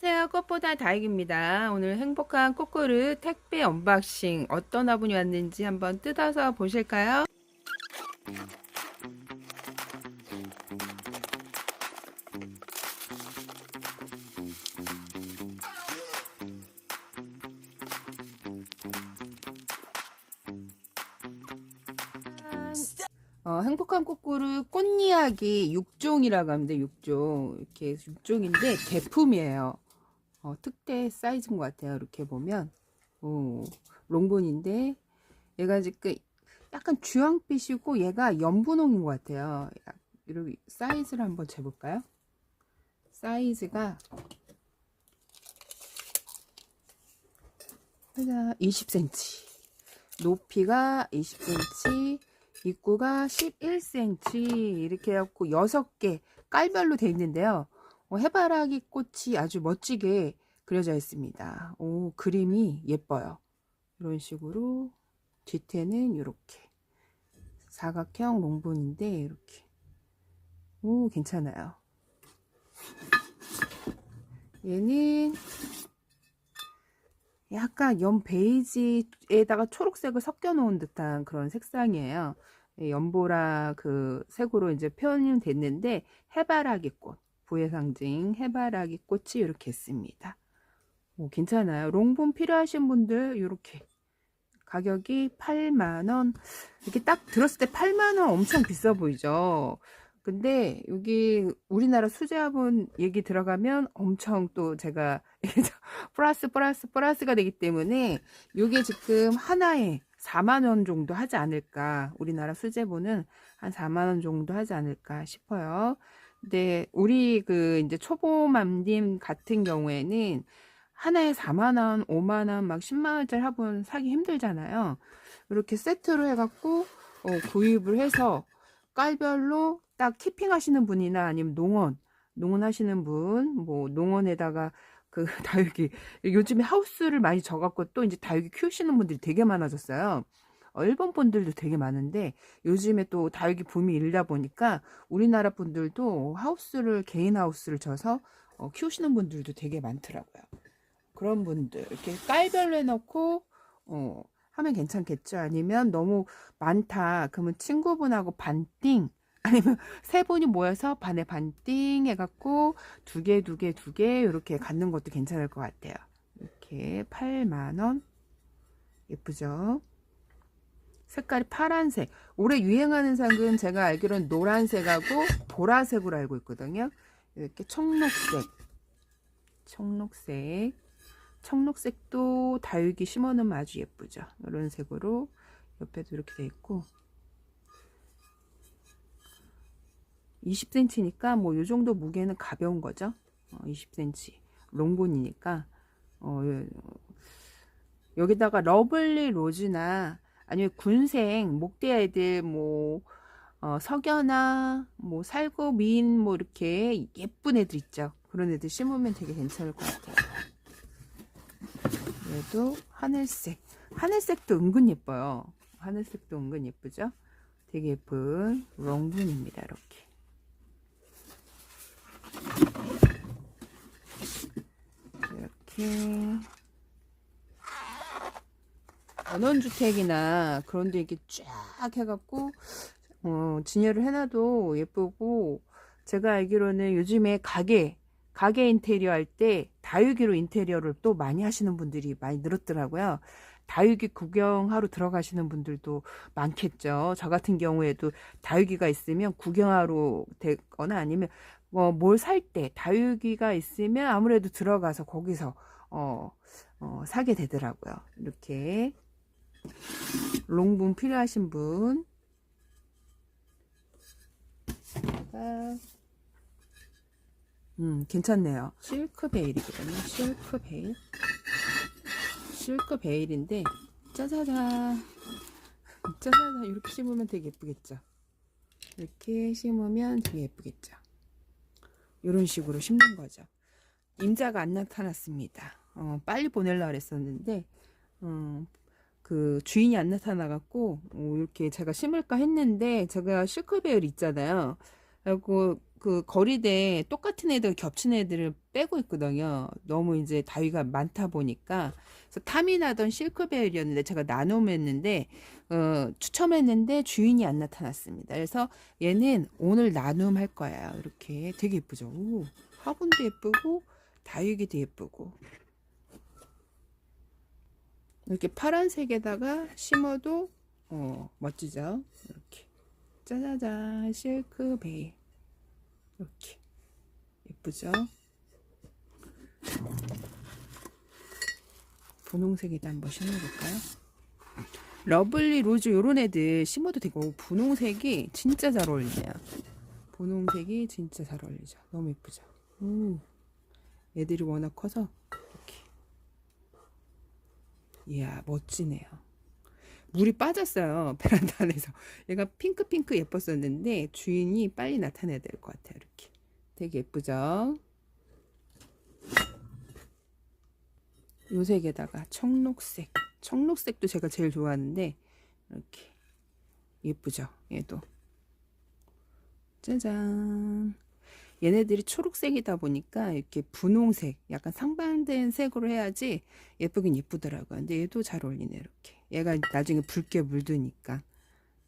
안녕하세요. 꽃보다 다익입니다. 오늘 행복한 꽃그릇 택배 언박싱 어떤 화분이 왔는지 한번 뜯어서 보실까요? 어, 행복한 꽃그릇 꽃이야기 6종이라고 합니다. 6종. 이렇게 6종인데 제품이에요. 어, 특대 사이즈인 것 같아요. 이렇게 보면. 오, 롱본인데 얘가 지금 약간 주황빛이고 얘가 연분홍인 것 같아요. 약- 이렇게 사이즈를 한번 재볼까요? 사이즈가 20cm. 높이가 20cm, 입구가 11cm 이렇게 해갖고 6개 깔별로 되어 있는데요. 어, 해바라기 꽃이 아주 멋지게 그려져 있습니다. 오, 그림이 예뻐요. 이런 식으로 뒤태는 이렇게 사각형 롱본인데 이렇게 오 괜찮아요. 얘는 약간 연 베이지에다가 초록색을 섞여 놓은 듯한 그런 색상이에요. 예, 연보라 그 색으로 이제 표현이 됐는데 해바라기 꽃, 부의 상징 해바라기 꽃이 이렇게 있습니다. 오, 괜찮아요. 롱본 필요하신 분들 이렇게 가격이 8만 원. 이렇게 딱 들었을 때 8만 원 엄청 비싸 보이죠. 근데 여기 우리나라 수제화분 얘기 들어가면 엄청 또 제가 플러스 플러스 플러스가 되기 때문에 이게 지금 하나에 4만 원 정도 하지 않을까 우리나라 수제본은 한 4만 원 정도 하지 않을까 싶어요. 근데 우리 그 이제 초보 맘님 같은 경우에는 하나에 4만 원, 5만 원, 막 10만 원짜리 화분 사기 힘들잖아요. 이렇게 세트로 해갖고 어, 구입을 해서 깔별로 딱 키핑 하시는 분이나 아니면 농원 농원 하시는 분, 뭐 농원에다가 그 다육이 요즘에 하우스를 많이 져갖고 또 이제 다육이 키우시는 분들이 되게 많아졌어요. 어, 일본 분들도 되게 많은데 요즘에 또 다육이 붐이 일다 보니까 우리나라 분들도 하우스를 개인 하우스를 져서 어, 키우시는 분들도 되게 많더라고요. 그런 분들 이렇게 깔별로 해놓고 어, 하면 괜찮겠죠. 아니면 너무 많다. 그러면 친구분하고 반띵 아니면 세 분이 모여서 반에 반띵 해갖고 두 개, 두 개, 두 개 이렇게 갖는 것도 괜찮을 것 같아요. 이렇게 8만 원 예쁘죠? 색깔이 파란색. 올해 유행하는 색은 제가 알기로는 노란색하고 보라색으로 알고 있거든요. 이렇게 청록색, 청록색, 청록색도 다육이 심어놓으면 아주 예쁘죠. 이런 색으로 옆에도 이렇게 돼 있고 20cm니까 뭐요 정도 무게는 가벼운 거죠. 어, 20cm 롱본이니까 어, 여기다가 러블리 로즈나 아니면 군생 목대 애들 뭐 어, 석연아 뭐 살구 미인 뭐 이렇게 예쁜 애들 있죠. 그런 애들 심으면 되게 괜찮을 것 같아요. 얘도 하늘색 하늘색도 은근 예뻐요. 하늘색도 은근 예쁘죠. 되게 예쁜 롱분입니다. 이렇게. 이렇게 전원주택이나 그런 데 이렇게 쫙 해갖고 어, 진열을 해놔도 예쁘고 제가 알기로는 요즘에 가게 가게 인테리어 할 때 다육이로 인테리어를 또 많이 하시는 분들이 많이 늘었더라고요. 다육이 구경하러 들어가시는 분들도 많겠죠. 저 같은 경우에도 다육이가 있으면 구경하러 되거나 아니면 어, 뭘살 때 다육이가 있으면 아무래도 들어가서 거기서 어, 어, 사게 되더라고요. 이렇게 롱분 필요하신 분 음, 괜찮네요. 실크 베일이거든요. 실크 베일. 실크 베일인데 짜자잔 짜자잔 이렇게 심으면 되게 예쁘겠죠. 이렇게 심으면 되게 예쁘겠죠. 이런 식으로 심는 거죠. 임자가 안 나타났습니다. 어, 빨리 보내려고 그랬었는데 어, 그 주인이 안 나타나갖고 어, 이렇게 제가 심을까 했는데 제가 실크베일 있잖아요. 그리고 그 거리대 똑같은 애들 겹친 애들을 빼고 있거든요. 너무 이제 다위가 많다 보니까 그래서 탐이 나던 실크베일이었는데 제가 나눔했는데 어, 추첨했는데 주인이 안 나타났습니다. 그래서 얘는 오늘 나눔할 거예요. 이렇게 되게 예쁘죠. 오, 화분도 예쁘고 다육이도 예쁘고 이렇게 파란색에다가 심어도 어, 멋지죠. 이렇게 짜자잔 실크 베일 이렇게 예쁘죠? 분홍색에다 한번 심어볼까요? 러블리 로즈 요런 애들 심어도 되고 분홍색이 진짜 잘 어울리네요. 분홍색이 진짜 잘 어울리죠. 너무 예쁘죠? 음. 애들이 워낙 커서 이야 멋지네요. 물이 빠졌어요. 베란다 안에서. 얘가 핑크핑크 예뻤었는데 주인이 빨리 나타내야 될 것 같아요. 이렇게. 되게 예쁘죠? 요 색에다가 청록색. 청록색도 제가 제일 좋아하는데 이렇게 예쁘죠? 얘도. 짜잔. 얘네들이 초록색이다 보니까 이렇게 분홍색, 약간 상반된 색으로 해야지 예쁘긴 예쁘더라고요. 근데 얘도 잘 어울리네, 이렇게. 얘가 나중에 붉게 물드니까.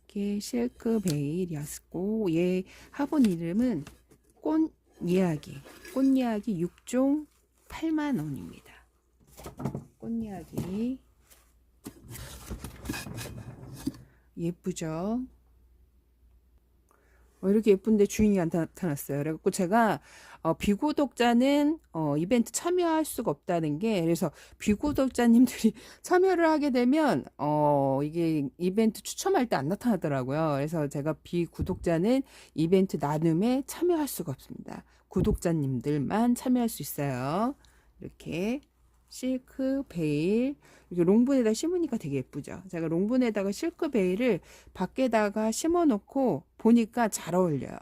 이게 실크 베일이었고, 얘 화분 이름은 꽃 이야기. 꽃 이야기 6종 8만 원입니다. 꽃 이야기. 예쁘죠? 어, 이렇게 예쁜데 주인이 안 나타났어요. 그래갖고 제가 어, 비구독자는 어, 이벤트 참여할 수가 없다는 게 그래서 비구독자님들이 참여를 하게 되면 어, 이게 이벤트 추첨할 때 안 나타나더라고요. 그래서 제가 비구독자는 이벤트 나눔에 참여할 수가 없습니다. 구독자님들만 참여할 수 있어요. 이렇게 실크 베일 이렇게 롱분에다 심으니까 되게 예쁘죠. 제가 롱분에다가 실크 베일을 밖에다가 심어 놓고 보니까 잘 어울려요.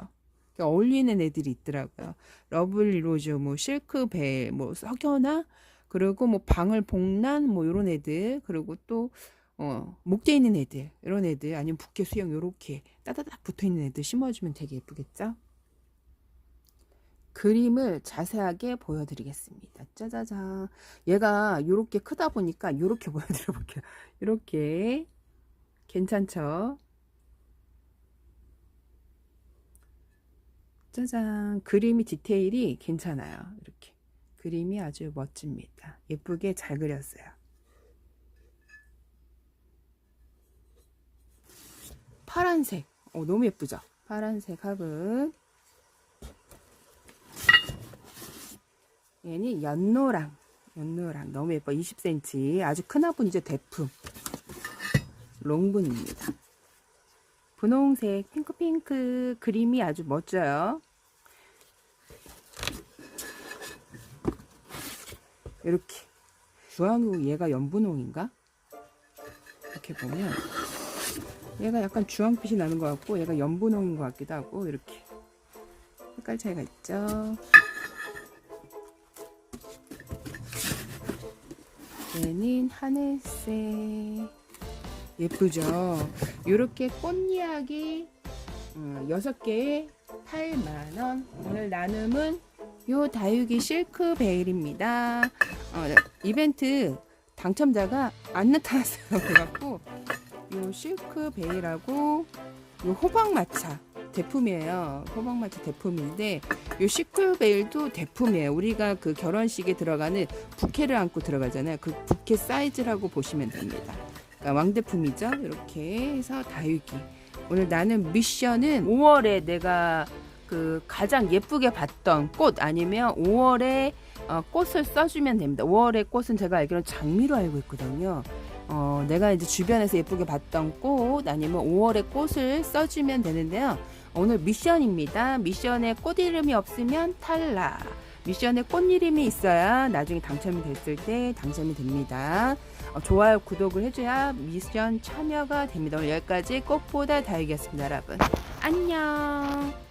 어울리는 애들이 있더라고요. 러블리 로즈, 뭐 실크 베일, 뭐 석연아, 그리고 뭐 방울 복란, 뭐 요런 애들, 그리고 또 어, 목대 있는 애들, 이런 애들, 아니면 부케 수영 요렇게 따다닥 붙어 있는 애들 심어주면 되게 예쁘겠죠? 그림을 자세하게 보여드리겠습니다. 짜자잔. 얘가 이렇게 크다 보니까 이렇게 보여드려 볼게요. 이렇게 괜찮죠? 짜잔. 그림이 디테일이 괜찮아요. 이렇게. 그림이 아주 멋집니다. 예쁘게 잘 그렸어요. 파란색. 어, 너무 예쁘죠? 파란색 화분. 얘는 연노랑. 연노랑. 너무 예뻐. 20cm. 아주 큰 화분 이제 대품. 롱분입니다. 분홍색, 핑크핑크 그림이 아주 멋져요. 이렇게. 주황우 얘가 연분홍인가? 이렇게 보면 얘가 약간 주황빛이 나는 것 같고 얘가 연분홍인 것 같기도 하고 이렇게 색깔 차이가 있죠. 얘는 하늘색. 예쁘죠? 이렇게 꽃이야기 어, 6개에 8만원. 오늘 나눔은 요 다육이 실크 베일입니다. 어, 이벤트 당첨자가 안 나타났어요. 그래갖고 요 실크 베일하고 요 호박마차 대품이에요. 호박마차 대품인데 요 시클 베일도 대품이에요. 우리가 그 결혼식에 들어가는 부케를 안고 들어가잖아요. 그 부케 사이즈라고 보시면 됩니다. 그러니까 왕대품이죠. 이렇게 해서 다육이. 오늘 나는 미션은 5월에 내가 그 가장 예쁘게 봤던 꽃 아니면 5월에 어, 꽃을 써주면 됩니다. 5월의 꽃은 제가 알기로는 장미로 알고 있거든요. 어, 내가 이제 주변에서 예쁘게 봤던 꽃 아니면 5월의 꽃을 써주면 되는데요. 오늘 미션입니다. 미션에 꽃 이름이 없으면 탈락. 미션에 꽃 이름이 있어야 나중에 당첨이 됐을 때 당첨이 됩니다. 어, 좋아요, 구독을 해줘야 미션 참여가 됩니다. 오늘 여기까지 꽃보다 다육이었습니다, 여러분. 안녕.